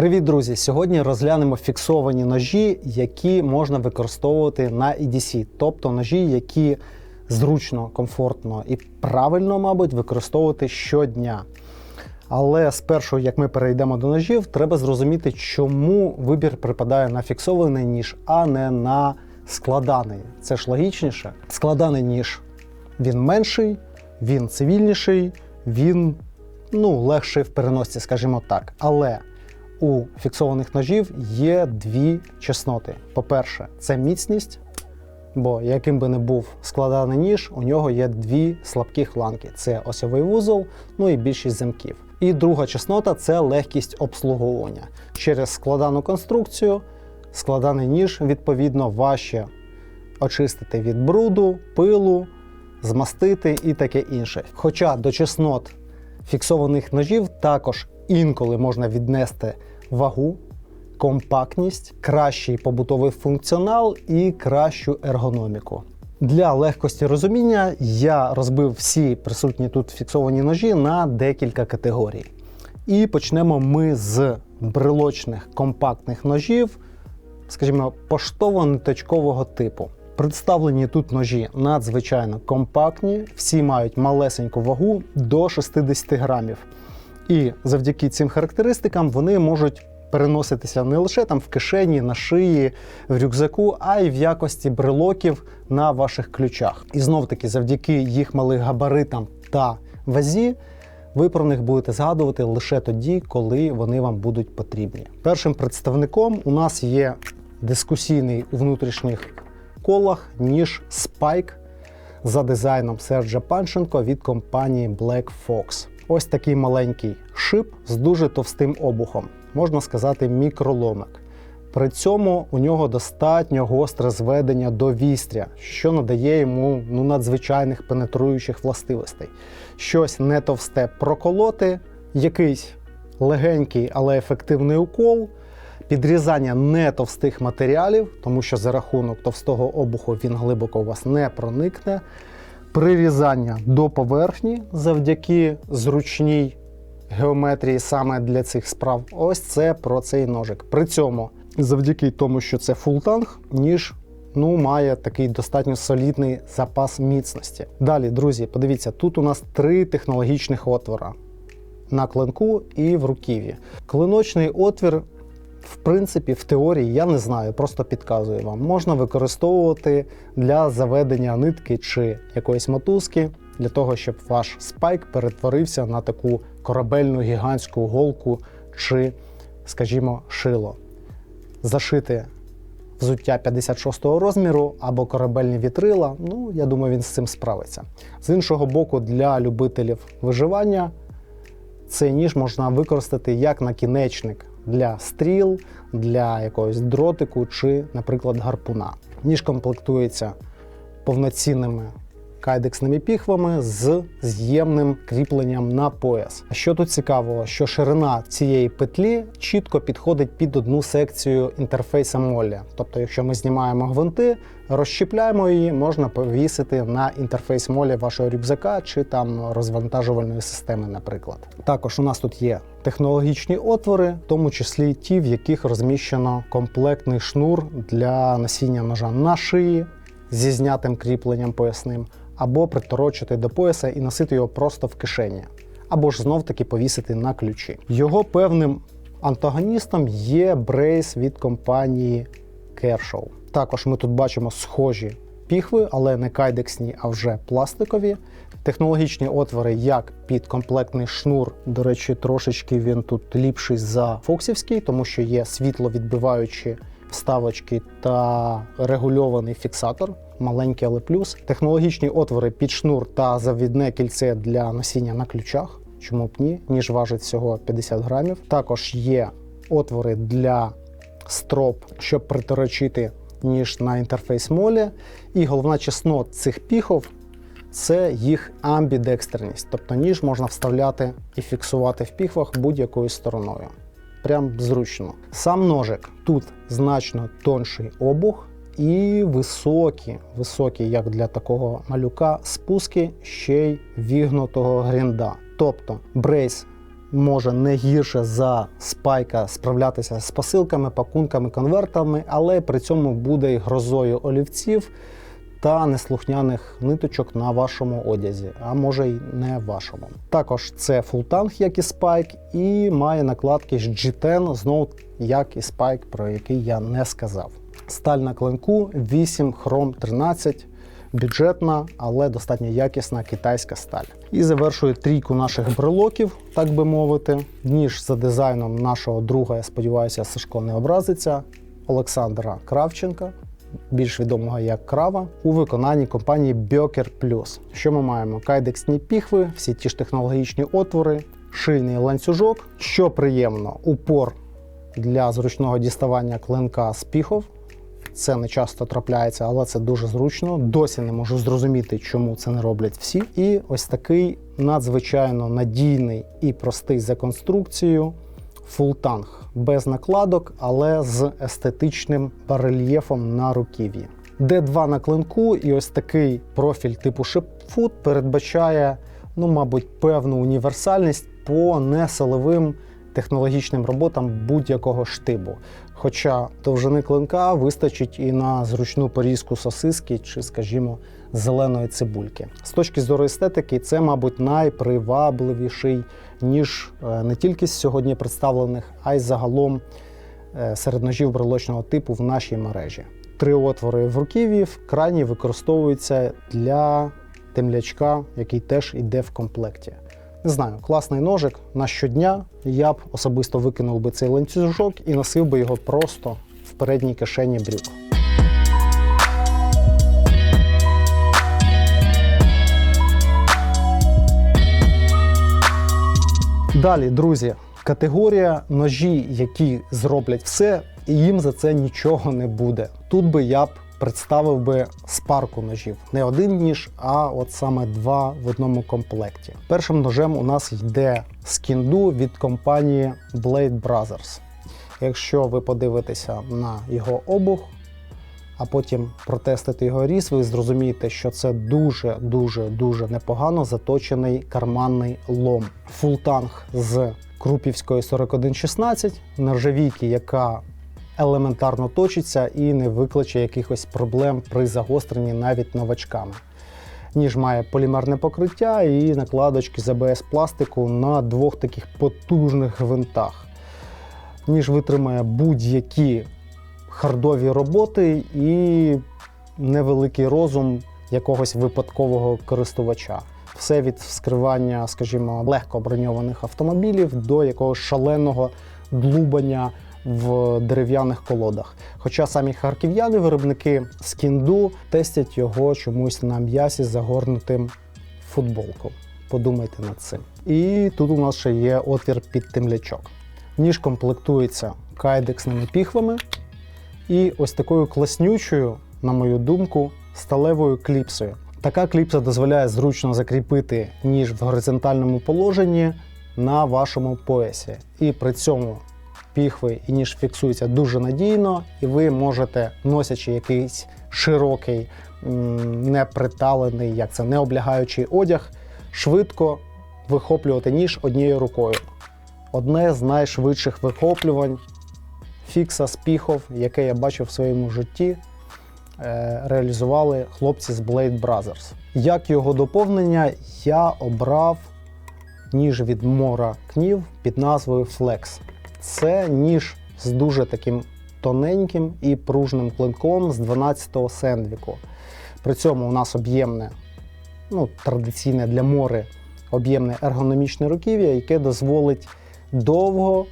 Привіт, друзі! Сьогодні розглянемо фіксовані ножі, які можна використовувати на EDC, тобто ножі, які зручно, комфортно і правильно, мабуть, використовувати щодня. Але спершу, як ми перейдемо до ножів, треба зрозуміти, чому вибір припадає на фіксований ніж, а не на складаний. Це ж логічніше. Складаний ніж він менший, він цивільніший, він ну, легший в переносці, скажімо так. Але у фіксованих ножів є дві чесноти. По-перше, це міцність, бо яким би не був складаний ніж, у нього є дві слабкі фланки: це осьовий вузол, ну і більшість замків. І друга чеснота це легкість обслуговування. Через складану конструкцію складаний ніж, відповідно, важче очистити від бруду, пилу, змастити і таке інше. Хоча до чеснот фіксованих ножів також інколи можна віднести вагу, компактність, кращий побутовий функціонал і кращу ергономіку. Для легкості розуміння я розбив всі присутні тут фіксовані ножі на декілька категорій. І почнемо ми з брелочних компактних ножів, скажімо, поштово-ниточкового типу. Представлені тут ножі надзвичайно компактні, всі мають малесеньку вагу до 60 грамів. І завдяки цим характеристикам вони можуть переноситися не лише там в кишені, на шиї, в рюкзаку, а й в якості брелоків на ваших ключах. І знов таки, завдяки їх малих габаритам та вазі, ви про них будете згадувати лише тоді, коли вони вам будуть потрібні. Першим представником у нас є дискусійний у внутрішніх колах ніж Spike за дизайном Серджа Панченко від компанії Black Fox. Ось такий маленький шип з дуже товстим обухом, можна сказати, мікроломик. При цьому у нього достатньо гостре зведення до вістря, що надає йому ну, надзвичайних пенетруючих властивостей. Щось не товсте проколоти, якийсь легенький, але ефективний укол, підрізання не товстих матеріалів, тому що за рахунок товстого обуху він глибоко у вас не проникне прирізання до поверхні завдяки зручній геометрії саме для цих справ. Ось це про цей ножик. При цьому, завдяки тому, що це фултанг, ніж ну, має такий достатньо солідний запас міцності. Далі, друзі, подивіться, тут у нас три технологічних отвора на клинку і в руків'ї. Клиночний отвір в принципі, в теорії я не знаю, просто підказую вам. Можна використовувати для заведення нитки чи якоїсь мотузки, для того, щоб ваш спайк перетворився на таку корабельну гігантську голку чи, скажімо, шило. Зашити взуття 56-го розміру або корабельні вітрила. Ну, я думаю, він з цим справиться. З іншого боку, для любителів виживання цей ніж можна використати як накінечник для стріл, для якогось дротику чи, наприклад, гарпуна. Ніж комплектується повноцінними кайдексними піхвами з з'ємним кріпленням на пояс. Що тут цікавого, що ширина цієї петлі чітко підходить під одну секцію інтерфейса молі. Тобто, якщо ми знімаємо гвинти, розщіпляємо її, можна повісити на інтерфейс молі вашого рюкзака чи там розвантажувальної системи, наприклад. Також у нас тут є технологічні отвори, в тому числі ті, в яких розміщено комплектний шнур для носіння ножа на шиї зі знятим кріпленням поясним або приторочити до пояса і носити його просто в кишені, або ж знов-таки повісити на ключі. Його певним антагоністом є брейс від компанії Kershaw. Також ми тут бачимо схожі піхви, але не кайдексні, а вже пластикові. Технологічні отвори, як під комплектний шнур. До речі, трошечки він тут ліпший за фоксівський, тому що є світловідбиваючі вставочки та регульований фіксатор маленький, але плюс. Технологічні отвори під шнур та завідне кільце для носіння на ключах. Чому б ні? Ніж важить всього 50 грамів. Також є отвори для строп, щоб приторочити ніж на інтерфейс молі. І головна чеснот цих піхов це їх амбідекстерність. Тобто ніж можна вставляти і фіксувати в піхвах будь-якою стороною. Прям зручно. Сам ножик тут значно тонший обух, і високі, високі, як для такого малюка, спуски ще й вігнутого грінда. Тобто брейс може не гірше за спайка справлятися з посилками, пакунками, конвертами, але при цьому буде й грозою олівців та неслухняних ниточок на вашому одязі, а може й не вашому. Також це фултанг, як і Spike, і має накладки з G10, знову як і Spike, про який я не сказав. Сталь на клинку 8 хром 13. Бюджетна, але достатньо якісна китайська сталь. І завершує трійку наших брелоків, так би мовити. Ніж за дизайном нашого друга, я сподіваюся, Сашко не образиться. Олександра Кравченка, більш відомого як Крава, у виконанні компанії Bioker Plus. Що ми маємо? Кайдексні піхви, всі ті ж технологічні отвори, шийний ланцюжок. Що приємно, упор для зручного діставання клинка з піхов. Це не часто трапляється, але це дуже зручно. Досі не можу зрозуміти, чому це не роблять всі. І ось такий надзвичайно надійний і простий за конструкцією фултанг без накладок, але з естетичним барельєфом на руків'ї. Д2 на клинку, і ось такий профіль типу шипфут передбачає, ну, мабуть, певну універсальність по несиловим технологічним роботам будь-якого штибу. Хоча довжини клинка вистачить і на зручну порізку сосиски чи, скажімо, зеленої цибульки. З точки зору естетики, це, мабуть, найпривабливіший ніж е, не тільки з сьогодні представлених, а й загалом е, серед ножів брелочного типу в нашій мережі. Три отвори в руків'ї в крайні використовуються для темлячка, який теж йде в комплекті. Не знаю, класний ножик на щодня. Я б особисто викинув би цей ланцюжок і носив би його просто в передній кишені брюк. Далі, друзі, категорія ножі, які зроблять все, і їм за це нічого не буде. Тут би я б представив би спарку ножів. Не один ніж, а от саме два в одному комплекті. Першим ножем у нас йде скінду від компанії Blade Brothers. Якщо ви подивитеся на його обух, а потім протестити його різ, ви зрозумієте, що це дуже дуже дуже непогано заточений карманний лом. Фултанг з Крупівської 4116, нержавійки, яка елементарно точиться і не викличе якихось проблем при загостренні навіть новачками. Ніж має полімерне покриття і накладочки з АБС пластику на двох таких потужних гвинтах. Ніж витримає будь-які хардові роботи і невеликий розум якогось випадкового користувача. Все від вскривання, скажімо, легко броньованих автомобілів до якогось шаленого длубання в дерев'яних колодах. Хоча самі харків'яни, виробники скінду, тестять його чомусь на м'ясі загорнутим в футболку. Подумайте над цим. І тут у нас ще є отвір під темлячок. Ніж комплектується кайдексними піхвами і ось такою класнючою, на мою думку, сталевою кліпсою. Така кліпса дозволяє зручно закріпити ніж в горизонтальному положенні на вашому поясі. І при цьому піхви і ніж фіксуються дуже надійно, і ви можете, носячи якийсь широкий, неприталений, як це не облягаючий одяг, швидко вихоплювати ніж однією рукою. Одне з найшвидших вихоплювань фікса з піхов, яке я бачив в своєму житті, е, реалізували хлопці з Blade Brothers. Як його доповнення, я обрав ніж від Мора Кнів під назвою Flex. Це ніж з дуже таким тоненьким і пружним клинком з 12-го сендвіку. При цьому у нас об'ємне, ну, традиційне для мори, об'ємне ергономічне руків'я, яке дозволить довго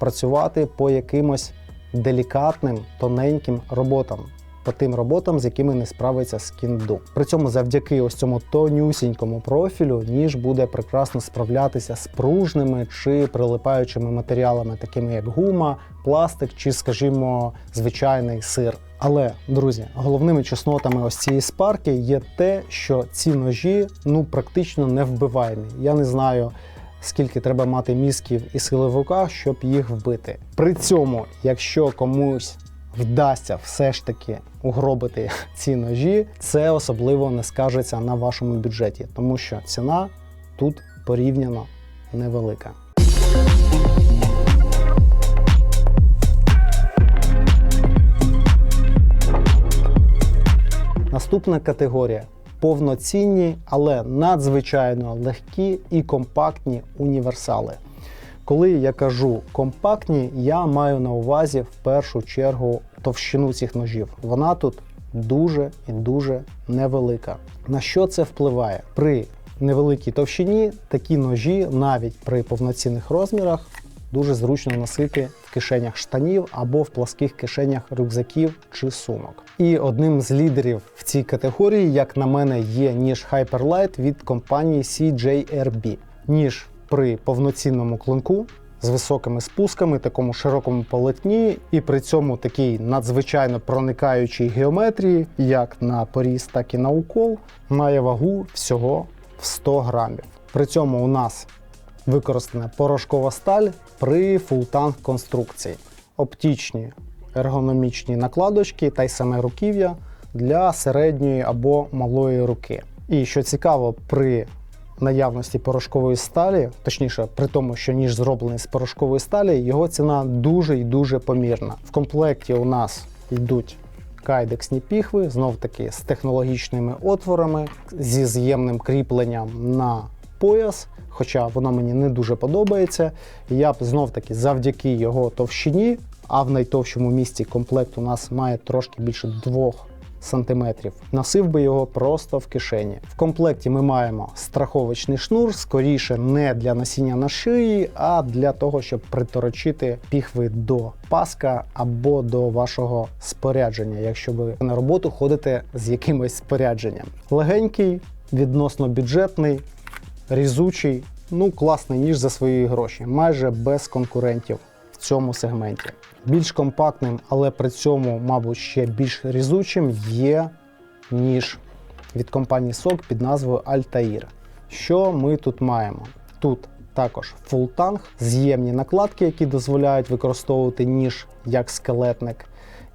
працювати по якимось делікатним, тоненьким роботам, по тим роботам, з якими не справиться скінду. При цьому, завдяки ось цьому тонюсінькому профілю, ніж буде прекрасно справлятися з пружними чи прилипаючими матеріалами, такими як гума, пластик чи, скажімо, звичайний сир. Але, друзі, головними чеснотами ось цієї спарки є те, що ці ножі ну практично не вбиваємі. Я не знаю. Скільки треба мати мізків і сили в руках, щоб їх вбити. При цьому, якщо комусь вдасться все ж таки угробити ці ножі, це особливо не скажеться на вашому бюджеті, тому що ціна тут порівняно невелика. Наступна категорія повноцінні, але надзвичайно легкі і компактні універсали. Коли я кажу компактні, я маю на увазі в першу чергу товщину цих ножів. Вона тут дуже і дуже невелика. На що це впливає? При невеликій товщині такі ножі, навіть при повноцінних розмірах, дуже зручно носити в кишенях штанів або в пласких кишенях рюкзаків чи сумок. І одним з лідерів в цій категорії, як на мене, є ніж Hyperlight від компанії CJRB. Ніж при повноцінному клинку з високими спусками, такому широкому полотні, і при цьому такій надзвичайно проникаючій геометрії, як на поріз, так і на укол, має вагу всього в 100 грамів. При цьому у нас використана порошкова сталь при фултанг конструкції, оптичні ергономічні накладочки та й саме руків'я для середньої або малої руки. І що цікаво, при наявності порошкової сталі, точніше, при тому, що ніж зроблений з порошкової сталі, його ціна дуже і дуже помірна. В комплекті у нас йдуть кайдексні піхви, знов таки з технологічними отворами, зі з'ємним кріпленням на пояс. Хоча воно мені не дуже подобається. Я б знов таки завдяки його товщині, а в найтовщому місці комплект у нас має трошки більше 2 сантиметрів. Носив би його просто в кишені. В комплекті ми маємо страховочний шнур, скоріше не для носіння на шиї, а для того, щоб приторочити піхви до паска або до вашого спорядження, якщо ви на роботу ходите з якимось спорядженням. Легенький, відносно бюджетний, різучий, ну класний ніж за свої гроші, майже без конкурентів цьому сегменті. Більш компактним, але при цьому, мабуть, ще більш різучим є ніж від компанії SOG під назвою Altair. Що ми тут маємо? Тут також фултанг, з'ємні накладки, які дозволяють використовувати ніж як скелетник,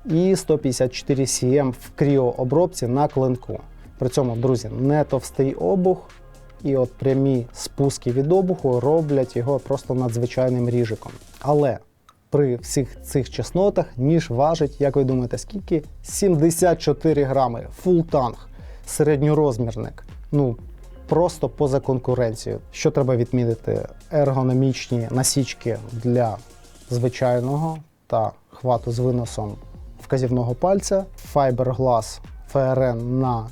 і 154 cm в кріообробці на клинку. При цьому, друзі, не товстий обух, і от прямі спуски від обуху роблять його просто надзвичайним ріжиком. Але при всіх цих чеснотах ніж важить, як ви думаєте, скільки? 74 грами. Фултанг, середньорозмірник. Ну, просто поза конкуренцією. Що треба відмітити? Ергономічні насічки для звичайного та хвату з виносом вказівного пальця, Fiberglass FRN на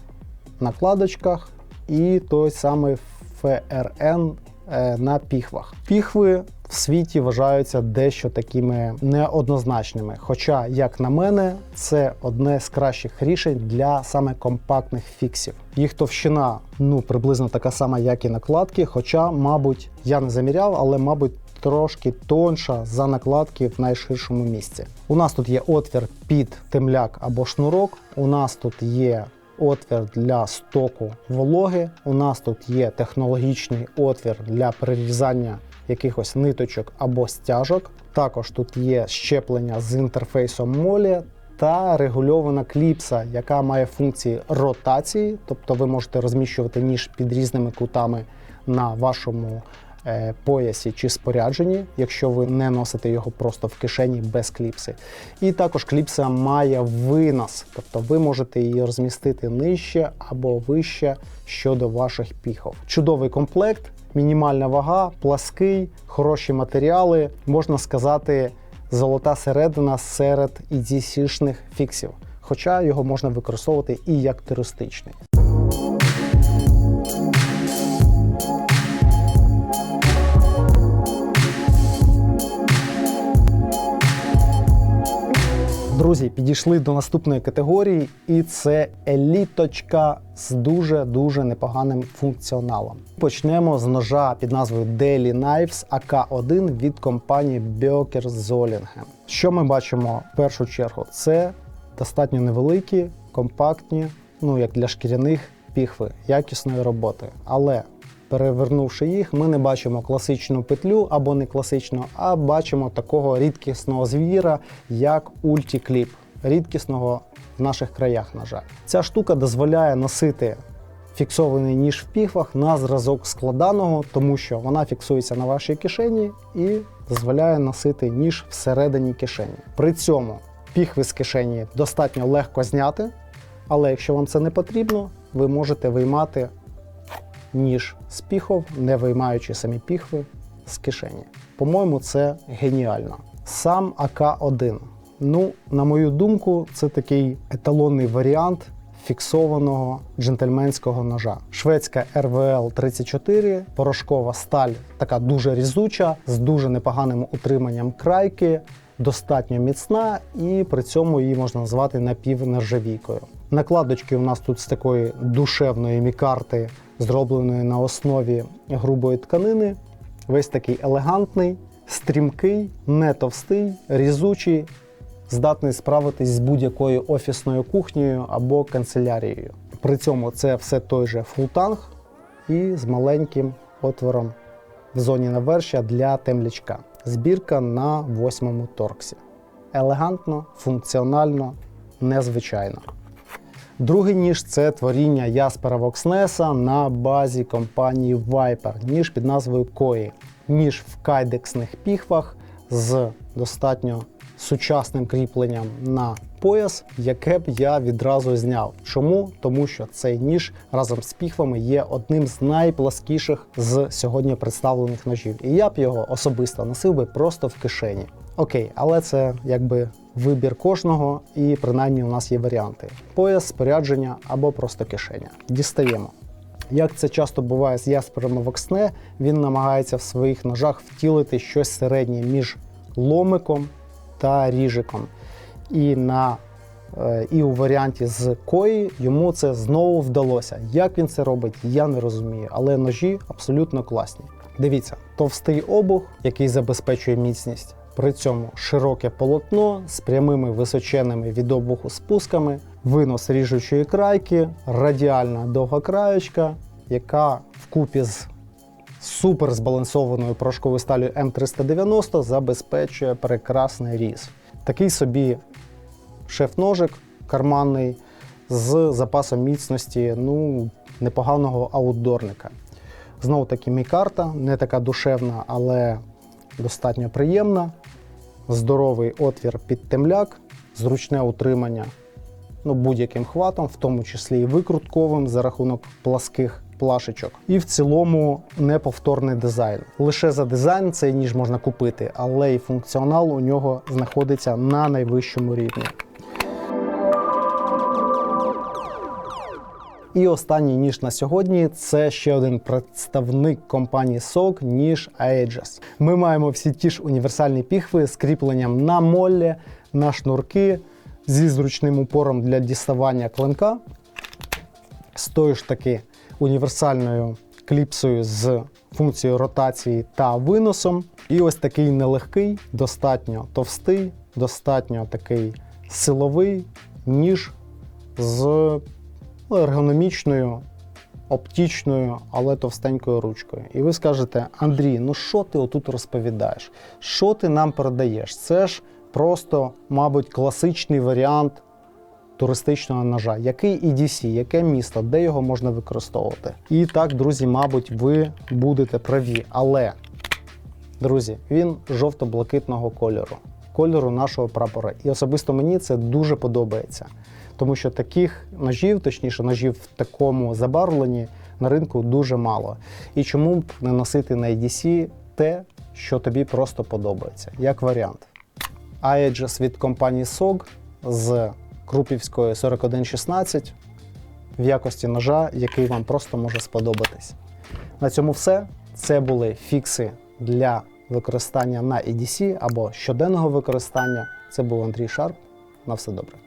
накладочках і той самий FRN е, на піхвах. Піхви в світі вважаються дещо такими неоднозначними. Хоча, як на мене, це одне з кращих рішень для саме компактних фіксів. Їх товщина ну приблизно така сама, як і накладки. Хоча, мабуть, я не заміряв, але мабуть. Трошки тонша за накладки в найширшому місці. У нас тут є отвір під темляк або шнурок. У нас тут є отвір для стоку вологи. У нас тут є технологічний отвір для перерізання якихось ниточок або стяжок. Також тут є щеплення з інтерфейсом молі. Та регульована кліпса, яка має функції ротації, тобто ви можете розміщувати ніж під різними кутами на вашому е, поясі чи спорядженні, якщо ви не носите його просто в кишені без кліпси. І також кліпса має винос, тобто ви можете її розмістити нижче або вище щодо ваших піхов. Чудовий комплект, мінімальна вага, плаский, хороші матеріали, можна сказати, золота середина серед EDC-шних фіксів. Хоча його можна використовувати і як туристичний. Друзі, підійшли до наступної категорії, і це еліточка з дуже-дуже непоганим функціоналом. Почнемо з ножа під назвою Daily Knives AK1 від компанії Böker Zollingen. Що ми бачимо в першу чергу? Це достатньо невеликі, компактні, ну як для шкіряних піхви, якісної роботи. Але Перевернувши їх, ми не бачимо класичну петлю або не класичну, а бачимо такого рідкісного звіра, як ультікліп, рідкісного в наших краях, на жаль. Ця штука дозволяє носити фіксований ніж в піхвах на зразок складаного, тому що вона фіксується на вашій кишені і дозволяє носити ніж всередині кишені. При цьому піхви з кишені достатньо легко зняти, але якщо вам це не потрібно, ви можете виймати ніж з піхов, не виймаючи самі піхви з кишені. По-моєму, це геніально. Сам АК-1. Ну, на мою думку, це такий еталонний варіант фіксованого джентльменського ножа. Шведська РВЛ 34, порошкова сталь, така дуже різуча, з дуже непоганим утриманням крайки, достатньо міцна, і при цьому її можна назвати напівнержавійкою. Накладочки у нас тут з такої душевної мікарти, зробленої на основі грубої тканини. Весь такий елегантний, стрімкий, не товстий, різучий, здатний справитись з будь-якою офісною кухнею або канцелярією. При цьому це все той же фултанг і з маленьким отвором в зоні навершя для темлячка. Збірка на восьмому торксі. Елегантно, функціонально, незвичайно. Другий ніж це творіння Яспера Вокснеса на базі компанії Viper, ніж під назвою Koi. Ніж в кайдексних піхвах з достатньо сучасним кріпленням на пояс, яке б я відразу зняв. Чому? Тому що цей ніж разом з піхвами є одним з найпласкіших з сьогодні представлених ножів. І я б його особисто носив би просто в кишені. Окей, але це якби вибір кожного, і принаймні у нас є варіанти: пояс, спорядження або просто кишеня. Дістаємо. Як це часто буває з Яспером Воксне, він намагається в своїх ножах втілити щось середнє між ломиком та ріжиком. І на е, і у варіанті з кої йому це знову вдалося. Як він це робить, я не розумію, але ножі абсолютно класні. Дивіться, товстий обух, який забезпечує міцність. При цьому широке полотно з прямими височеними від обуху спусками, винос ріжучої крайки, радіальна довга краєчка, яка вкупі з супер збалансованою порошковою сталю М390 забезпечує прекрасний різ. Такий собі шеф-ножик карманний з запасом міцності ну, непоганого аутдорника. Знову таки мікарта, не така душевна, але достатньо приємна. Здоровий отвір під темляк, зручне утримання ну, будь-яким хватом, в тому числі і викрутковим за рахунок пласких плашечок. І в цілому неповторний дизайн. Лише за дизайн цей ніж можна купити, але і функціонал у нього знаходиться на найвищому рівні. І останній ніж на сьогодні це ще один представник компанії SOG, ніж Aegis. Ми маємо всі ті ж універсальні піхви з кріпленням на моллі, на шнурки зі зручним упором для діставання клинка. З тою ж таки універсальною кліпсою з функцією ротації та виносом. І ось такий нелегкий, достатньо товстий, достатньо такий силовий ніж з ергономічною, оптічною, але товстенькою ручкою. І ви скажете, Андрій, ну що ти отут розповідаєш? Що ти нам передаєш? Це ж просто, мабуть, класичний варіант туристичного ножа. Який EDC, яке місто, де його можна використовувати? І так, друзі, мабуть, ви будете праві. Але, друзі, він жовто-блакитного кольору, кольору нашого прапора. І особисто мені це дуже подобається. Тому що таких ножів, точніше, ножів в такому забарвленні на ринку дуже мало. І чому б не носити на EDC те, що тобі просто подобається, як варіант. Aegis від компанії SOG з Крупівської 4116 в якості ножа, який вам просто може сподобатись. На цьому все. Це були фікси для використання на EDC або щоденного використання. Це був Андрій Шарп. На все добре.